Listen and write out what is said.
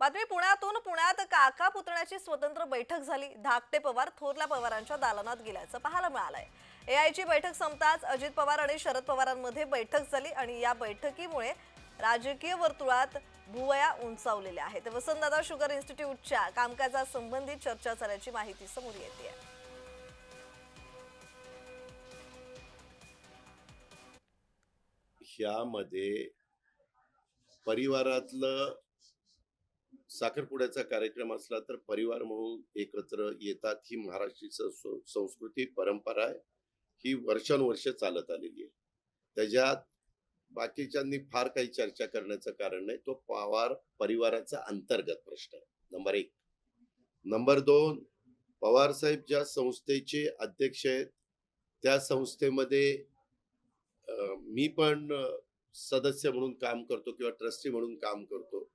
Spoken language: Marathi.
बातमी पुण्यातून पुण्यात काका पुतण्याची स्वतंत्र बैठक झाली. धाकटे पवार थोरल्या पवारांच्या दालनात गेल्याचं पाहायला मिळालंय. एआयची बैठक संपताच अजित पवार आणि शरद पवारांमध्ये बैठक झाली आणि या बैठकीमुळे राजकीय वर्तुळात भुवया उंचावलेल्या आहेत. वसंतदादा शुगर इन्स्टिट्यूटच्या कामकाजासंबंधी चर्चा झाल्याची माहिती समोर येते ह्यामध्ये परिवारातलं साखरपुड्याचा कार्यक्रम असला तर परिवार म्हणून एकत्र येतात. ही महाराष्ट्रीय संस्कृती परंपरा आहे. ही वर्षानुवर्ष चालत आलेली आहे. त्याच्यात बाकीच्यांनी फार काही चर्चा करण्याचं कारण नाही. तो पवार परिवाराचा अंतर्गत प्रश्न आहे. नंबर एक. नंबर दोन. पवार साहेब ज्या संस्थेचे अध्यक्ष आहेत त्या संस्थेमध्ये मी पण सदस्य म्हणून काम करतो किंवा ट्रस्टी म्हणून काम करतो.